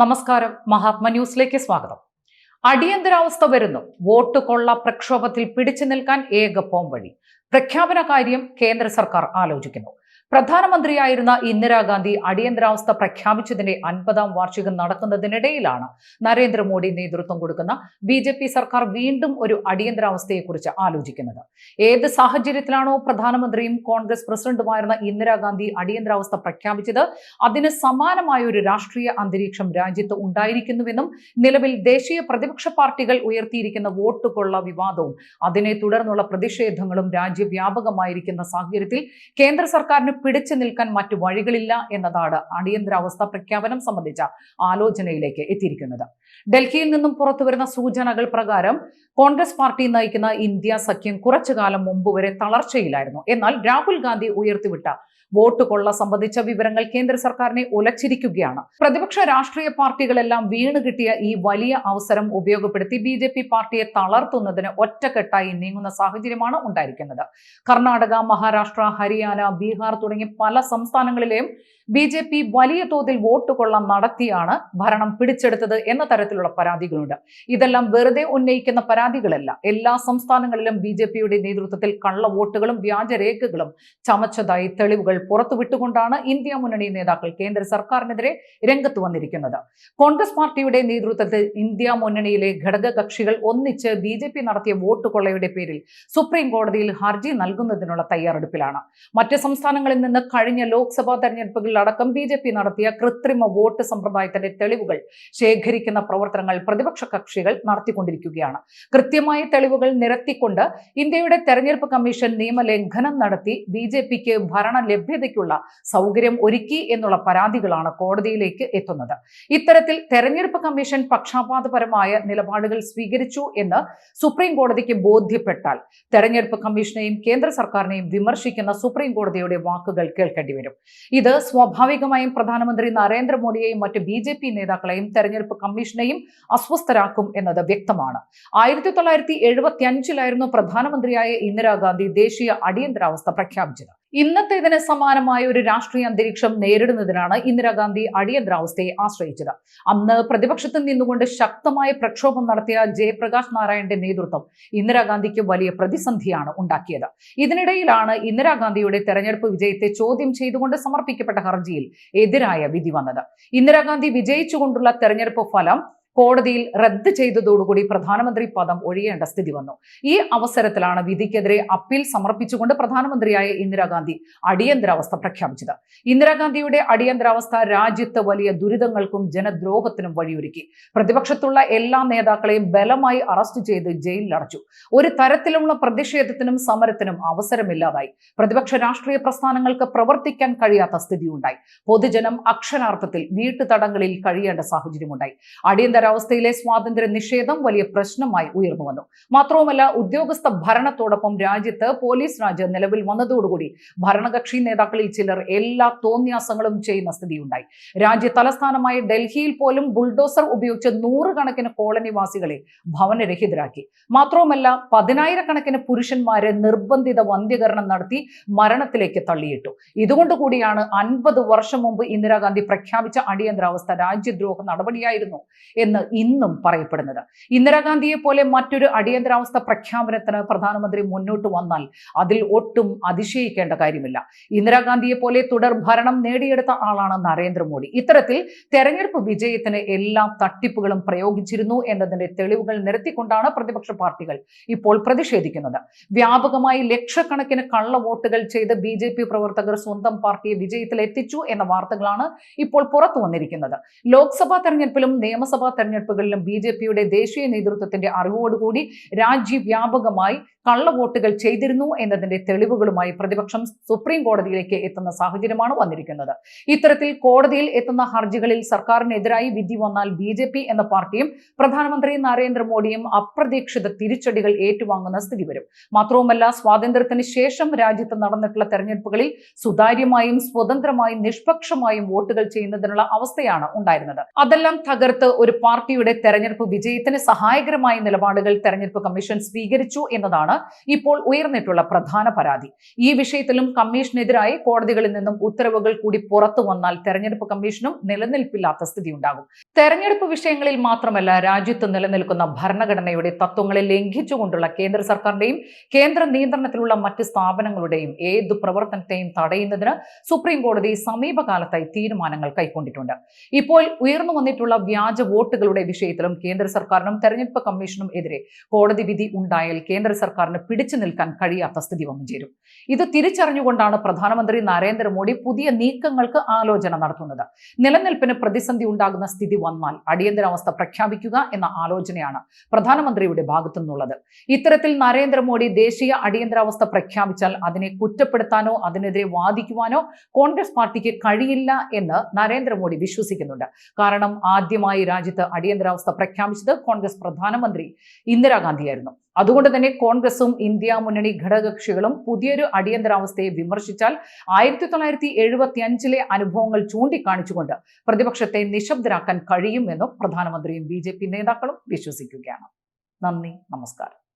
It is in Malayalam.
നമസ്കാരം. മഹാത്മ ന്യൂസിലേക്ക് സ്വാഗതം. അടിയന്തരാവസ്ഥ വരുന്നു. വോട്ട് കൊള്ള പ്രക്ഷോഭത്തിൽ പിടിച്ചു നിൽക്കാൻ ഏക പോംവഴി. പ്രഖ്യാപന കാര്യം കേന്ദ്ര സർക്കാർ ആലോചിക്കുന്നു. പ്രധാനമന്ത്രിയായിരുന്ന ഇന്ദിരാഗാന്ധി അടിയന്തരാവസ്ഥ പ്രഖ്യാപിച്ചതിന്റെ അൻപതാം വാർഷികം നടക്കുന്നതിനിടയിലാണ് നരേന്ദ്രമോദി നേതൃത്വം കൊടുക്കുന്ന ബി ജെ പി സർക്കാർ വീണ്ടും ഒരു അടിയന്തരാവസ്ഥയെക്കുറിച്ച് ആലോചിക്കുന്നത്. ഏത് സാഹചര്യത്തിലാണോ പ്രധാനമന്ത്രിയും കോൺഗ്രസ് പ്രസിഡന്റുമായിരുന്ന ഇന്ദിരാഗാന്ധി അടിയന്തരാവസ്ഥ പ്രഖ്യാപിച്ചത് അതിന് സമാനമായ ഒരു രാഷ്ട്രീയ അന്തരീക്ഷം രാജ്യത്ത് ഉണ്ടായിരിക്കുന്നുവെന്നും നിലവിൽ ദേശീയ പ്രതിപക്ഷ പാർട്ടികൾ ഉയർത്തിയിരിക്കുന്ന വോട്ട് കൊള്ള വിവാദവും അതിനെ തുടർന്നുള്ള പ്രതിഷേധങ്ങളും രാജ്യവ്യാപകമായിരിക്കുന്ന സാഹചര്യത്തിൽ കേന്ദ്ര സർക്കാരിന് പിടിച്ചു നിൽക്കാൻ മറ്റു വഴികളില്ല എന്നതാണ് അടിയന്തരാവസ്ഥ പ്രഖ്യാപനം സംബന്ധിച്ച ആലോചനയിലേക്ക് എത്തിയിരിക്കുന്നത്. ഡൽഹിയിൽ നിന്നും പുറത്തുവരുന്ന സൂചനകൾ പ്രകാരം കോൺഗ്രസ് പാർട്ടി നയിക്കുന്ന ഇന്ത്യ സഖ്യം കുറച്ചു കാലം മുമ്പ് വരെ തളർച്ചയിലായിരുന്നു. എന്നാൽ രാഹുൽ ഗാന്ധി ഉയർത്തിവിട്ട വോട്ട് കൊള്ള സംബന്ധിച്ച വിവരങ്ങൾ കേന്ദ്ര സർക്കാരിനെ ഉലച്ചിരിക്കുകയാണ് പ്രതിപക്ഷ രാഷ്ട്രീയ പാർട്ടികളെല്ലാം വീണ് കിട്ടിയ ഈ വലിയ അവസരം ഉപയോഗപ്പെടുത്തി ബി പാർട്ടിയെ തളർത്തുന്നതിന് ഒറ്റക്കെട്ടായി നീങ്ങുന്ന സാഹചര്യമാണ് ഉണ്ടായിരിക്കുന്നത്. കർണാടക മഹാരാഷ്ട്ര ഹരിയാന ബീഹാർ തുടങ്ങിയ പല സംസ്ഥാനങ്ങളിലെയും ബി ജെ പി വലിയ തോതിൽ വോട്ട് കൊള്ളം നടത്തിയാണ് ഭരണം പിടിച്ചെടുത്തത് എന്ന തരത്തിലുള്ള പരാതികളുണ്ട്. ഇതെല്ലാം വെറുതെ ഉന്നയിക്കുന്ന പരാതികളല്ല. എല്ലാ സംസ്ഥാനങ്ങളിലും ബി നേതൃത്വത്തിൽ കള്ള വോട്ടുകളും വ്യാജരേഖകളും ചമച്ചതായി തെളിവുകൾ പുറത്തുവിട്ടുകൊണ്ടാണ് ഇന്ത്യ മുന്നണി നേതാക്കൾ കേന്ദ്ര സർക്കാരിനെതിരെ രംഗത്ത് വന്നിരിക്കുന്നത്. കോൺഗ്രസ് പാർട്ടിയുടെ നേതൃത്വത്തിൽ ഇന്ത്യ മുന്നണിയിലെ ഘടകകക്ഷികൾ ഒന്നിച്ച് ബി ജെ പി നടത്തിയ വോട്ട് കൊള്ളയുടെ പേരിൽ സുപ്രീം കോടതിയിൽ ഹർജി നൽകുന്നതിനുള്ള തയ്യാറെടുപ്പിലാണ്. മറ്റ് സംസ്ഥാനങ്ങളിൽ നിന്ന് കഴിഞ്ഞ ലോക്സഭാ തെരഞ്ഞെടുപ്പുകളിലടക്കം ബി ജെ പി നടത്തിയ കൃത്രിമ വോട്ട് സമ്പ്രദായത്തിന്റെ തെളിവുകൾ ശേഖരിക്കുന്ന പ്രവർത്തനങ്ങൾ പ്രതിപക്ഷ കക്ഷികൾ നടത്തിക്കൊണ്ടിരിക്കുകയാണ്. കൃത്യമായ തെളിവുകൾ നിരത്തിക്കൊണ്ട് ഇന്ത്യയുടെ തെരഞ്ഞെടുപ്പ് കമ്മീഷൻ നിയമലംഘനം നടത്തി ബി ജെ പിക്ക് ഭരണ ലഭ്യതയ്ക്കുള്ള സൗകര്യം ഒരുക്കി എന്നുള്ള പരാതികളാണ് കോടതിയിലേക്ക് എത്തുന്നത്. ഇത്തരത്തിൽ തെരഞ്ഞെടുപ്പ് കമ്മീഷൻ പക്ഷാപാതപരമായ നിലപാടുകൾ സ്വീകരിച്ചു എന്ന് സുപ്രീം കോടതിക്ക് ബോധ്യപ്പെട്ടാൽ തെരഞ്ഞെടുപ്പ് കമ്മീഷനെയും കേന്ദ്ര സർക്കാരിനെയും വിമർശിക്കുന്ന സുപ്രീം കോടതിയുടെ വാക്കുകൾ കേൾക്കേണ്ടി വരും. ഇത് സ്വാഭാവികമായും പ്രധാനമന്ത്രി നരേന്ദ്രമോദിയെയും മറ്റ് ബി ജെ പി നേതാക്കളെയും തെരഞ്ഞെടുപ്പ് കമ്മീഷനെയും അസ്വസ്ഥരാക്കും എന്നത് വ്യക്തമാണ്. ആയിരത്തി തൊള്ളായിരത്തി എഴുപത്തി അഞ്ചിലായിരുന്നു പ്രധാനമന്ത്രിയായ ഇന്ദിരാഗാന്ധി ദേശീയ അടിയന്തരാവസ്ഥ പ്രഖ്യാപിച്ചത്. ഇന്നത്തേതിന് സമാനമായ ഒരു രാഷ്ട്രീയ അന്തരീക്ഷം നേരിടുന്നതിനാണ് ഇന്ദിരാഗാന്ധി അടിയന്തരാവസ്ഥയെ ആശ്രയിച്ചത്. അന്ന് പ്രതിപക്ഷത്തിൽ നിന്നുകൊണ്ട് ശക്തമായ പ്രക്ഷോഭം നടത്തിയ ജയപ്രകാശ് നാരായണന്റെ നേതൃത്വം ഇന്ദിരാഗാന്ധിക്ക് വലിയ പ്രതിസന്ധിയാണ് ഉണ്ടാക്കിയത്. ഇതിനിടയിലാണ് ഇന്ദിരാഗാന്ധിയുടെ തെരഞ്ഞെടുപ്പ് വിജയത്തെ ചോദ്യം ചെയ്തുകൊണ്ട് സമർപ്പിക്കപ്പെട്ട ഹർജിയിൽ എതിരായ വിധി വന്നത്. ഇന്ദിരാഗാന്ധി വിജയിച്ചുകൊണ്ടുള്ള തെരഞ്ഞെടുപ്പ് ഫലം കോടതിയിൽ റദ്ദ് ചെയ്തതോടുകൂടി പ്രധാനമന്ത്രി പദം ഒഴിയേണ്ട സ്ഥിതി വന്നു. ഈ അവസരത്തിലാണ് വിധിക്കെതിരെ അപ്പീൽ സമർപ്പിച്ചുകൊണ്ട് പ്രധാനമന്ത്രിയായ ഇന്ദിരാഗാന്ധി അടിയന്തരാവസ്ഥ പ്രഖ്യാപിച്ചത്. ഇന്ദിരാഗാന്ധിയുടെ അടിയന്തരാവസ്ഥ രാജ്യത്ത് വലിയ ദുരിതങ്ങൾക്കും ജനദ്രോഹത്തിനും വഴിയൊരുക്കി. പ്രതിപക്ഷത്തുള്ള എല്ലാ നേതാക്കളെയും ബലമായി അറസ്റ്റ് ചെയ്ത് ജയിലിലടച്ചു ഒരു തരത്തിലുള്ള പ്രതിഷേധത്തിനും സമരത്തിനും അവസരമില്ലാതായി. പ്രതിപക്ഷ രാഷ്ട്രീയ പ്രസ്ഥാനങ്ങൾക്ക് പ്രവർത്തിക്കാൻ കഴിയാത്ത സ്ഥിതിയുണ്ടായി. പൊതുജനം അക്ഷരാർത്ഥത്തിൽ വീട്ടുതടങ്ങളിൽ കഴിയേണ്ട സാഹചര്യമുണ്ടായി. അടിയന്തര അടിയന്തരാവസ്ഥയിലെ സ്വാതന്ത്ര്യ നിഷേധം വലിയ പ്രശ്നമായി ഉയർന്നു വന്നു. മാത്രവുമല്ല ഉദ്യോഗസ്ഥ ഭരണത്തോടൊപ്പം രാജ്യത്ത് പോലീസ് രാജ് നിലവിൽ വന്നതോടുകൂടി ഭരണകക്ഷി നേതാക്കളിൽ ചിലർ എല്ലാ തോന്നിയാസങ്ങളും ചെയ്യുന്ന സ്ഥിതിയുണ്ടായി. രാജ്യ തലസ്ഥാനമായ ഡൽഹിയിൽ പോലും ബുൾഡോസർ ഉപയോഗിച്ച് നൂറുകണക്കിന് കോളനിവാസികളെ ഭവനരഹിതരാക്കി. മാത്രവുമല്ല പതിനായിരക്കണക്കിന് പുരുഷന്മാരെ നിർബന്ധിത വന്ധ്യകരണം നടത്തി മരണത്തിലേക്ക് തള്ളിയിട്ടു. ഇതുകൊണ്ടുകൂടിയാണ് അൻപത് വർഷം മുമ്പ് ഇന്ദിരാഗാന്ധി പ്രഖ്യാപിച്ച അടിയന്തരാവസ്ഥ രാജ്യദ്രോഹ നടപടിയായിരുന്നു എന്ന് ഇന്നും പറയപ്പെടുന്നത്. ഇന്ദിരാഗാന്ധിയെ പോലെ മറ്റൊരു അടിയന്തരാവസ്ഥ പ്രഖ്യാപനത്തിന് പ്രധാനമന്ത്രി മുന്നോട്ട് വന്നാൽ അതിൽ ഒട്ടും അതിശയിക്കേണ്ട കാര്യമില്ല. ഇന്ദിരാഗാന്ധിയെ പോലെ തുടർ ഭരണം നേടിയെടുത്ത ആളാണ് നരേന്ദ്രമോദി. ഇത്തരത്തിൽ തെരഞ്ഞെടുപ്പ് വിജയത്തിന് എല്ലാ തട്ടിപ്പുകളും പ്രയോഗിച്ചിരുന്നു എന്നതിന്റെ തെളിവുകൾ നിരത്തിക്കൊണ്ടാണ് പ്രതിപക്ഷ പാർട്ടികൾ ഇപ്പോൾ പ്രതിഷേധിക്കുന്നത്. വ്യാപകമായി ലക്ഷക്കണക്കിന് കള്ള വോട്ടുകൾ ചെയ്ത് ബി പ്രവർത്തകർ സ്വന്തം പാർട്ടിയെ വിജയത്തിൽ എത്തിച്ചു എന്ന വാർത്തകളാണ് ഇപ്പോൾ പുറത്തു വന്നിരിക്കുന്നത്. ലോക്സഭാ തെരഞ്ഞെടുപ്പിലും നിയമസഭാ തെരഞ്ഞെടുപ്പുകളിലും ബി ജെ പിയുടെ ദേശീയ നേതൃത്വത്തിന്റെ അറിവോടുകൂടി രാജ്യവ്യാപകമായി കള്ളവോട്ടുകൾ ചെയ്തിരുന്നു എന്നതിന്റെ തെളിവുകളുമായി പ്രതിപക്ഷം സുപ്രീം കോടതിയിലേക്ക് എത്തുന്ന സാഹചര്യമാണ് വന്നിരിക്കുന്നത്. ഇത്തരത്തിൽ കോടതിയിൽ എത്തുന്ന ഹർജികളിൽ സർക്കാരിനെതിരായി വിധി വന്നാൽ ബി എന്ന പാർട്ടിയും പ്രധാനമന്ത്രി നരേന്ദ്രമോദിയും അപ്രതീക്ഷിത തിരിച്ചടികൾ ഏറ്റുവാങ്ങുന്ന സ്ഥിതി വരും. മാത്രവുമല്ല സ്വാതന്ത്ര്യത്തിന് ശേഷം രാജ്യത്ത് നടന്നിട്ടുള്ള തെരഞ്ഞെടുപ്പുകളിൽ സുതാര്യമായും സ്വതന്ത്രമായും നിഷ്പക്ഷമായും വോട്ടുകൾ ചെയ്യുന്നതിനുള്ള അവസ്ഥയാണ് ഉണ്ടായിരുന്നത്. അതെല്ലാം തകർത്ത് ഒരു പാർട്ടിയുടെ തെരഞ്ഞെടുപ്പ് വിജയത്തിന് സഹായകരമായ നിലപാടുകൾ തെരഞ്ഞെടുപ്പ് കമ്മീഷൻ സ്വീകരിച്ചു എന്നതാണ് ഇപ്പോൾ ഉയർന്നിട്ടുള്ള പ്രധാന പരാതി. ഈ വിഷയത്തിലും കമ്മീഷനെതിരായി കോടതികളിൽ നിന്നും ഉത്തരവുകൾ കൂടി പുറത്തു വന്നാൽ തെരഞ്ഞെടുപ്പ് കമ്മീഷനും നിലനിൽപ്പില്ലാത്ത സ്ഥിതി ഉണ്ടാകും തെരഞ്ഞെടുപ്പ് വിഷയങ്ങളിൽ മാത്രമല്ല രാജ്യത്ത് നിലനിൽക്കുന്ന ഭരണഘടനയുടെ തത്വങ്ങളെ ലംഘിച്ചുകൊണ്ടുള്ള കേന്ദ്ര സർക്കാരിന്റെയും കേന്ദ്ര നിയന്ത്രണത്തിലുള്ള മറ്റ് സ്ഥാപനങ്ങളുടെയും ഏതു പ്രവർത്തനത്തെയും തടയുന്നതിന് സുപ്രീം കോടതി സമീപകാലത്തായി തീരുമാനങ്ങൾ കൈക്കൊണ്ടിട്ടുണ്ട്. ഇപ്പോൾ ഉയർന്നു വന്നിട്ടുള്ള വ്യാജ വോട്ടുകളുടെ വിഷയത്തിലും കേന്ദ്ര സർക്കാരിനും തെരഞ്ഞെടുപ്പ് കമ്മീഷനും എതിരെ കോടതി വിധി ഉണ്ടായാൽ കേന്ദ്ര സർക്കാരിന് പിടിച്ചു നിൽക്കാൻ കഴിയാത്ത സ്ഥിതി വന്നു ചേരും. ഇത് തിരിച്ചറിഞ്ഞുകൊണ്ടാണ് പ്രധാനമന്ത്രി നരേന്ദ്രമോദി പുതിയ നീക്കങ്ങൾക്ക് ആലോചന നടത്തുന്നത്. നിലനിൽപ്പിന് പ്രതിസന്ധി ഉണ്ടാകുന്ന സ്ഥിതി വന്നാൽ അടിയന്തരാവസ്ഥ പ്രഖ്യാപിക്കുക എന്ന ആലോചനയാണ് പ്രധാനമന്ത്രിയുടെ ഭാഗത്തു നിന്നുള്ളത് ഇത്തരത്തിൽ നരേന്ദ്രമോദി ദേശീയ അടിയന്തരാവസ്ഥ പ്രഖ്യാപിച്ചാൽ അതിനെ കുറ്റപ്പെടുത്താനോ അതിനെതിരെ വാദിക്കുവാനോ കോൺഗ്രസ് പാർട്ടിക്ക് കഴിയില്ല എന്ന് നരേന്ദ്രമോദി വിശ്വസിക്കുന്നുണ്ട്. കാരണം ആദ്യമായി രാജ്യത്ത് അടിയന്തരാവസ്ഥ പ്രഖ്യാപിച്ചത് കോൺഗ്രസ് പ്രധാനമന്ത്രി ഇന്ദിരാഗാന്ധിയായിരുന്നു. അതുകൊണ്ട് തന്നെ കോൺഗ്രസും ഇന്ത്യ മുന്നണി ഘടകകക്ഷികളും പുതിയൊരു അടിയന്തരാവസ്ഥയെ വിമർശിച്ചാൽ ആയിരത്തി തൊള്ളായിരത്തി എഴുപത്തി അഞ്ചിലെ അനുഭവങ്ങൾ ചൂണ്ടിക്കാണിച്ചുകൊണ്ട് പ്രതിപക്ഷത്തെ നിശബ്ദരാക്കാൻ കഴിയുമെന്നും പ്രധാനമന്ത്രിയും ബി നേതാക്കളും വിശ്വസിക്കുകയാണ്. നന്ദി നമസ്കാരം.